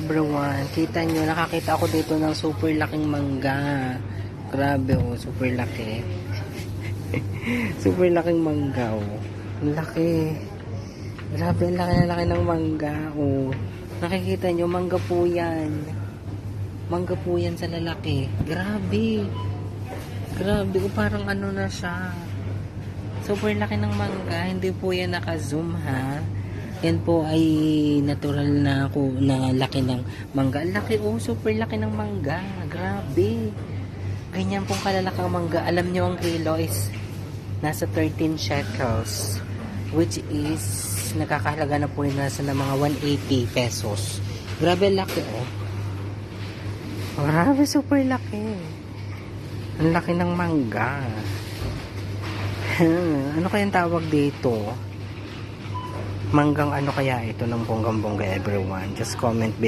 everyone. Kita nyo, nakakita ako dito ng super laking mangga. Grabe oh, super laki. super laking mangga oh. Ang laki. Grabe, laki na laki ng mangga oh. Nakikita nyo, mangga po yan. Mangga po yan sa lalaki. Grabe. Grabe, oh, parang ano na siya. Super laki ng mangga. Hindi po yan naka-zoom ha. Yan po ay natural na ko na laki ng mangga. Ang Laki oh, super laki ng mangga. Grabe. Ganyan pong kalalaki ang mangga. Alam nyo ang kilo is nasa 13 shekels. Which is nakakahalaga na po yun nasa na mga 180 pesos. Grabe laki oh. Grabe, super laki. Ang laki ng mangga. ano kayang tawag dito? Manggang ano kaya ito ng bonggang-bongga everyone? Just comment below.